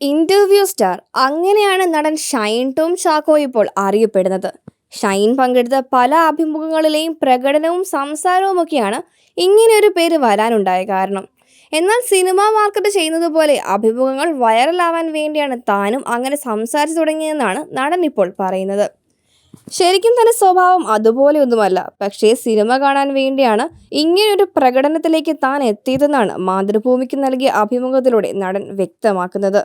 Interview star അങ്ങനെയാണ് നടൻ ഷൈൻ ടോം ചാക്കോ ഇപ്പോൾ അറിയപ്പെടുന്നത്. ഷൈൻ പങ്കെടുത്ത പല അഭിമുഖങ്ങളിലെയും പ്രകടനവും സംസാരവും സംസാരവുമൊക്കെയാണ് ഒരു പേര് വരാനുണ്ടായ കാരണം. എന്നാൽ സിനിമ മാർക്കറ്റ് ചെയ്യുന്നത് പോലെ അഭിമുഖങ്ങൾ വൈറലാവാൻ വേണ്ടിയാണ് താനും അങ്ങനെ സംസാരിച്ചു തുടങ്ങിയതെന്നാണ് നടൻ ഇപ്പോൾ പറയുന്നത്. ശരിക്കും തന്നെ സ്വഭാവം അതുപോലെ ഒന്നുമല്ല. പക്ഷേ സിനിമ കാണാൻ വേണ്ടിയാണ് ഇങ്ങനൊരു പ്രകടനത്തിലേക്ക് താൻ എത്തിയതെന്നാണ് മാതൃഭൂമിക്ക് നൽകിയ അഭിമുഖത്തിലൂടെ നടൻ വ്യക്തമാക്കുന്നത്.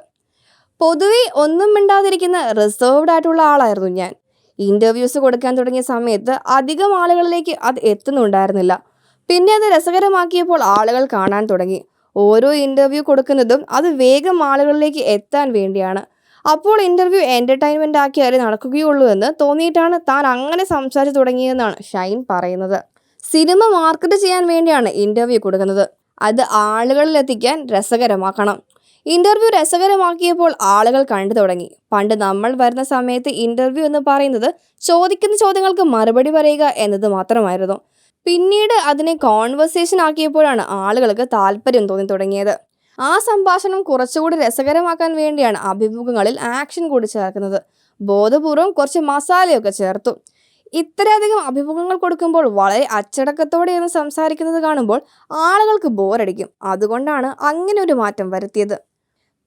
പൊതുവെ ഒന്നും മിണ്ടാതിരിക്കുന്ന റിസർവ്ഡ് ആയിട്ടുള്ള ആളായിരുന്നു ഞാൻ. ഇന്റർവ്യൂസ് കൊടുക്കാൻ തുടങ്ങിയ സമയത്ത് അധികം ആളുകളിലേക്ക് അത് എത്തുന്നുണ്ടായിരുന്നില്ല. പിന്നെ അത് രസകരമാക്കിയപ്പോൾ ആളുകൾ കാണാൻ തുടങ്ങി. ഓരോ ഇന്റർവ്യൂ കൊടുക്കുന്നതും അത് വേഗം ആളുകളിലേക്ക് എത്താൻ വേണ്ടിയാണ്. അപ്പോൾ ഇന്റർവ്യൂ എന്റർടൈൻമെന്റ് ആക്കിയാലേ നടക്കുകയുള്ളൂ എന്ന് തോന്നിയിട്ടാണ് താൻ അങ്ങനെ സംസാരിച്ചു തുടങ്ങിയതെന്നാണ് ഷൈൻ പറയുന്നത്. സിനിമ മാർക്കറ്റ് ചെയ്യാൻ വേണ്ടിയാണ് ഇന്റർവ്യൂ കൊടുക്കുന്നത്. അത് ആളുകളിലെത്തിക്കാൻ രസകരമാക്കണം. ഇന്റർവ്യൂ രസകരമാക്കിയപ്പോൾ ആളുകൾ കണ്ടു തുടങ്ങി. പണ്ട് നമ്മൾ വരുന്ന സമയത്ത് ഇന്റർവ്യൂ എന്ന് പറയുന്നത് ചോദിക്കുന്ന ചോദ്യങ്ങൾക്ക് മറുപടി പറയുക എന്നത് മാത്രമായിരുന്നു. പിന്നീട് അതിനെ കോൺവെർസേഷൻ ആക്കിയപ്പോഴാണ് ആളുകൾക്ക് താല്പര്യം തോന്നി തുടങ്ങിയത്. ആ സംഭാഷണം കുറച്ചുകൂടി രസകരമാക്കാൻ വേണ്ടിയാണ് അഭിമുഖങ്ങളിൽ ആക്ഷൻ കൂടി ചേർക്കുന്നത്. ബോധപൂർവം കുറച്ച് മസാലയൊക്കെ ചേർത്തു. ഇത്രയധികം അഭിമുഖങ്ങൾ കൊടുക്കുമ്പോൾ വളരെ അച്ചടക്കത്തോടെയൊന്ന് സംസാരിക്കുന്നത് കാണുമ്പോൾ ആളുകൾക്ക് ബോറടിക്കും അതുകൊണ്ടാണ് അങ്ങനെ ഒരു മാറ്റം വരുത്തിയത്.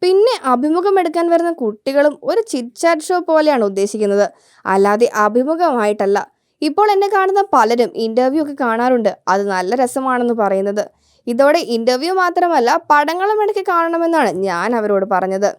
പിന്നെ അഭിമുഖം എടുക്കാൻ വരുന്ന കുട്ടികളും ഒരു ചിറ്റ്ചാറ്റ് ഷോ പോലെയാണ് ഉദ്ദേശിക്കുന്നത്. അല്ലാതെ അഭിമുഖമായിട്ടല്ല. ഇപ്പോൾ എന്നെ കാണുന്ന പലരും ഇന്റർവ്യൂ ഒക്കെ കാണാറുണ്ട്. അത് നല്ല രസമാണെന്ന് പറയുന്നത്. ഇതോടെ ഇന്റർവ്യൂ മാത്രമല്ല പടങ്ങളും ഇടയ്ക്ക് കാണണമെന്നാണ് ഞാൻ അവരോട് പറഞ്ഞത്.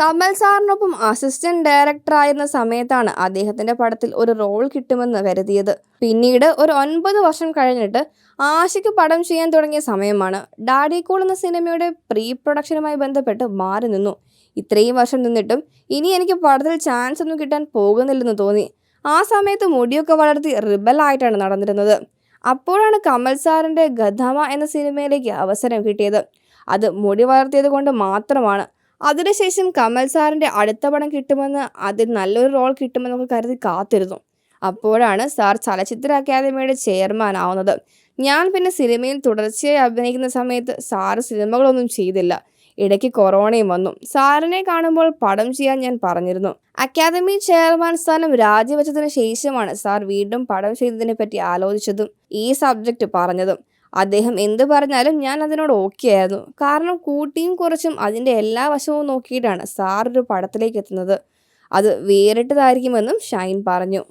കമൽ സാറിനൊപ്പം അസിസ്റ്റന്റ് ഡയറക്ടർ ആയിരുന്ന സമയത്താണ് അദ്ദേഹത്തിന്റെ പടത്തിൽ ഒരു റോൾ കിട്ടുമെന്ന് കരുതിയത്. പിന്നീട് ഒരു ഒൻപത് വർഷം കഴിഞ്ഞിട്ട് ആശയ്ക്ക് പടം ചെയ്യാൻ തുടങ്ങിയ സമയമാണ് ഡാഡി കൂൾ എന്ന സിനിമയുടെ പ്രീ പ്രൊഡക്ഷനുമായി ബന്ധപ്പെട്ട് മാറി നിന്നു. ഇത്രയും വർഷം നിന്നിട്ടും ഇനി എനിക്ക് പടത്തിൽ ചാൻസ് ഒന്നും കിട്ടാൻ പോകുന്നില്ലെന്ന് തോന്നി. ആ സമയത്ത് മുടിയൊക്കെ വളർത്തി റിബലായിട്ടാണ് നടന്നിരുന്നത്. അപ്പോഴാണ് കമൽ സാറിന്റെ ഗധമ എന്ന സിനിമയിലേക്ക് അവസരം കിട്ടിയത്. അത് മുടി വളർത്തിയത് കൊണ്ട് മാത്രമാണ്. അതിനുശേഷം കമൽ സാറിന്റെ അടുത്ത പടം കിട്ടുമെന്ന് അതിൽ നല്ലൊരു റോൾ കിട്ടുമെന്നൊക്കെ കരുതി കാത്തിരുന്നു. അപ്പോഴാണ് സാർ ചലച്ചിത്ര അക്കാദമിയുടെ ചെയർമാൻ ആവുന്നത്. ഞാൻ പിന്നെ സിനിമയിൽ തുടർച്ചയായി അഭിനയിക്കുന്ന സമയത്ത് സാറ് സിനിമകളൊന്നും ചെയ്തില്ല. ഇടയ്ക്ക് കൊറോണയും വന്നു. സാറിനെ കാണുമ്പോൾ പടം ചെയ്യാൻ ഞാൻ പറഞ്ഞിരുന്നു. അക്കാദമി ചെയർമാൻ സ്ഥാനം രാജിവെച്ചതിന് ശേഷമാണ് സാർ വീണ്ടും പടം ചെയ്തതിനെ പറ്റി ആലോചിച്ചതും ഈ സബ്ജക്റ്റ് പറഞ്ഞതും. അദ്ദേഹം എന്ത് പറഞ്ഞാലും ഞാൻ അതിനോട് ഓക്കെ ആയിരുന്നു. കാരണം കൂട്ടിയും കുറച്ചും അതിന്റെ എല്ലാ വശവും നോക്കിയിട്ടാണ് സാർ ഒരു പടത്തിലേക്ക് എത്തുന്നത്. അത് വേറിട്ടതായിരിക്കുമെന്നും ഷൈൻ പറഞ്ഞു.